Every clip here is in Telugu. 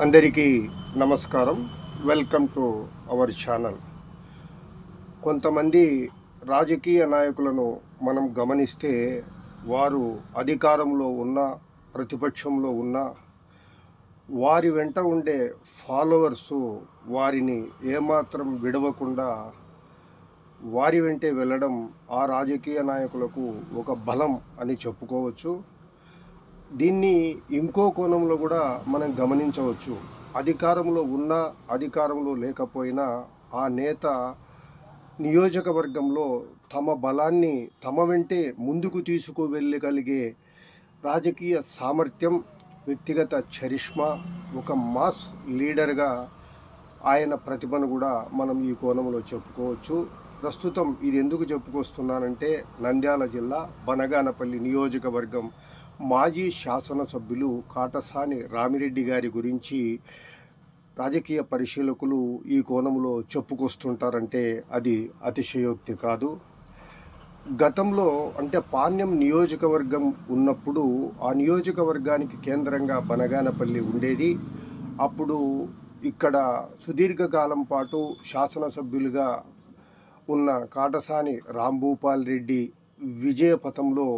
అందరికీ నమస్కారం. వెల్కమ్ టు అవర్ ఛానల్ కొంతమంది రాజకీయ నాయకులను మనం గమనిస్తే వారు అధికారంలో ఉన్న ప్రతిపక్షంలో ఉన్న వారి వెంట ఉండే ఫాలోవర్సు వారిని ఏమాత్రం విడవకుండా వారి వెంటే వెళ్ళడం ఆ రాజకీయ నాయకులకు ఒక బలం అని చెప్పుకోవచ్చు. దీన్ని ఇంకో కోణంలో కూడా మనం గమనించవచ్చు. అధికారంలో ఉన్నా అధికారంలో లేకపోయినా ఆ నేత నియోజకవర్గంలో తమ బలాన్ని తమ వెంటే ముందుకు తీసుకువెళ్ళగలిగే రాజకీయ సామర్థ్యం వ్యక్తిగత చరిష్మా ఒక మాస్ లీడర్గా ఆయన ప్రతిభను కూడా మనం ఈ కోణంలో చెప్పుకోవచ్చు. ప్రస్తుతం ఇది ఎందుకు చెప్పుకొస్తున్నానంటే నంద్యాల జిల్లా బనగానపల్లి నియోజకవర్గం మాజీ శాసనసభ్యులు కాటసాని రామిరెడ్డి గారి గురించి రాజకీయ పరిశీలకులు ఈ కోణంలో చెప్పుకొస్తుంటారంటే అది అతిశయోక్తి కాదు. గతంలో అంటే పాణ్యం నియోజకవర్గం ఉన్నప్పుడు ఆ నియోజకవర్గానికి కేంద్రంగా బనగానపల్లి ఉండేది. అప్పుడు ఇక్కడ సుదీర్ఘకాలం పాటు శాసనసభ్యులుగా ఉన్న కాటసాని రాంభూపాల్ రెడ్డి విజయపథంలో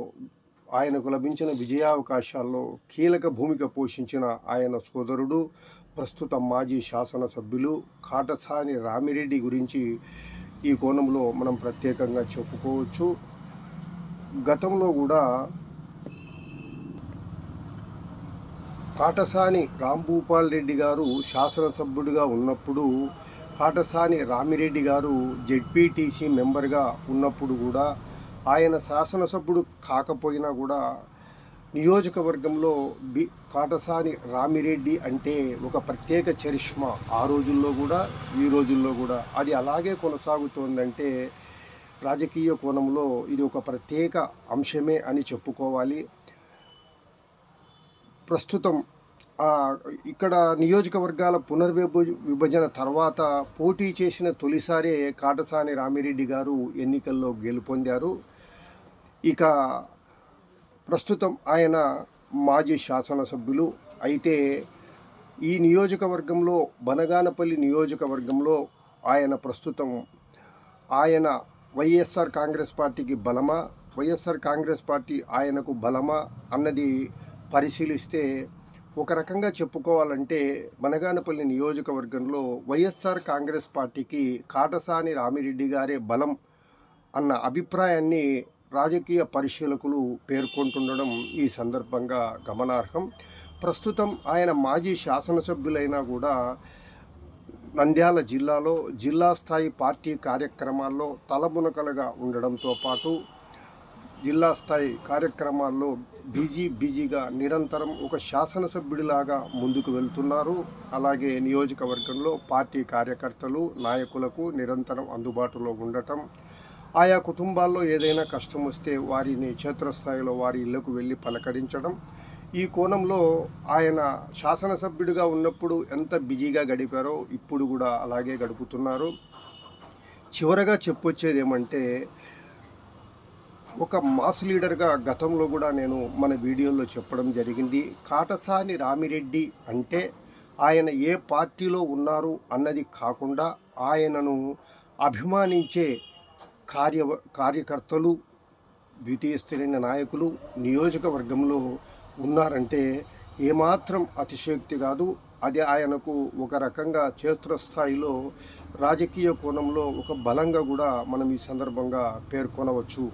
ఆయనకు లభించిన విజయావకాశాల్లో కీలక భూమిక పోషించిన ఆయన సోదరుడు ప్రస్తుత మాజీ శాసనసభ్యులు కాటసాని రామిరెడ్డి గురించి ఈ కోణంలో మనం ప్రత్యేకంగా చెప్పుకోవచ్చు. గతంలో కూడా కాటసాని రాంభూపాల్ రెడ్డి గారు శాసనసభ్యుడిగా ఉన్నప్పుడు కాటసాని రామిరెడ్డి గారు జెడ్పీటీసీ మెంబర్గా ఉన్నప్పుడు కూడా ఆయన శాసనసభ్యుడు కాకపోయినా కూడా నియోజకవర్గంలో బి కాటసాని రామిరెడ్డి అంటే ఒక ప్రత్యేక చరిష్మా ఆ రోజుల్లో కూడా ఈ రోజుల్లో కూడా. అది అలాగే కొనసాగుతోందంటే రాజకీయ కోణంలో ఇది ఒక ప్రత్యేక అంశమే అని చెప్పుకోవాలి. ప్రస్తుతం ఇక్కడ నియోజకవర్గాల పునర్విభ విభజన తర్వాత పోటీ చేసిన తొలిసారే కాటసాని రామిరెడ్డి గారు ఎన్నికల్లో గెలుపొందారు. ఇక ప్రస్తుతం ఆయన మాజీ శాసనసభ్యులు. అయితే ఈ నియోజకవర్గంలో బనగానపల్లి నియోజకవర్గంలో ఆయన ప్రస్తుతం ఆయన వైఎస్ఆర్ కాంగ్రెస్ పార్టీకి బలమా? వైఎస్ఆర్ కాంగ్రెస్ పార్టీ ఆయనకు బలమా అన్నది పరిశీలిస్తే ఒక రకంగా చెప్పుకోవాలంటే బనగానపల్లి నియోజకవర్గంలో వైఎస్ఆర్ కాంగ్రెస్ పార్టీకి కాటసాని రామిరెడ్డి గారే బలం అన్న అభిప్రాయాన్ని రాజకీయ పరిశీలకులు పేర్కొంటుండడం ఈ సందర్భంగా గమనార్హం. ప్రస్తుతం ఆయన మాజీ శాసనసభ్యులైనా కూడా నంద్యాల జిల్లాలో జిల్లా స్థాయి పార్టీ కార్యక్రమాల్లో తలమునకలుగా ఉండడంతో పాటు జిల్లా స్థాయి కార్యక్రమాల్లో బిజీ బిజీగా నిరంతరం ఒక శాసనసభ్యుడిలాగా ముందుకు వెళ్తున్నారు. అలాగే నియోజకవర్గంలో పార్టీ కార్యకర్తలు నాయకులకు నిరంతరం అందుబాటులో ఉండటం ఆయా కుటుంబాల్లో ఏదైనా కష్టం వస్తే వారిని క్షేత్రస్థాయిలో వారి ఇళ్ళకు వెళ్ళి పలకరించడం. ఈ కోణంలో ఆయన శాసనసభ్యుడిగా ఉన్నప్పుడు ఎంత బిజీగా గడిపారో ఇప్పుడు కూడా అలాగే గడుపుతున్నారు. చివరగా చెప్పొచ్చేది ఏమంటే ఒక మాస్ లీడర్గా గతంలో కూడా నేను మన వీడియోలో చెప్పడం జరిగింది. కాటసాని రామిరెడ్డి అంటే ఆయన ఏ పార్టీలో ఉన్నారు అన్నది కాకుండా ఆయనను అభిమానించే కార్య కార్యకర్తలు ద్వితీయ స్థిరైన నాయకులు నియోజకవర్గంలో ఉన్నారంటే ఏమాత్రం అతిశయోక్తి కాదు. అది ఆయనకు ఒక రకంగా క్షేత్రస్థాయిలో రాజకీయ కోణంలో ఒక బలంగా కూడా మనం ఈ సందర్భంగా పేర్కొనవచ్చు.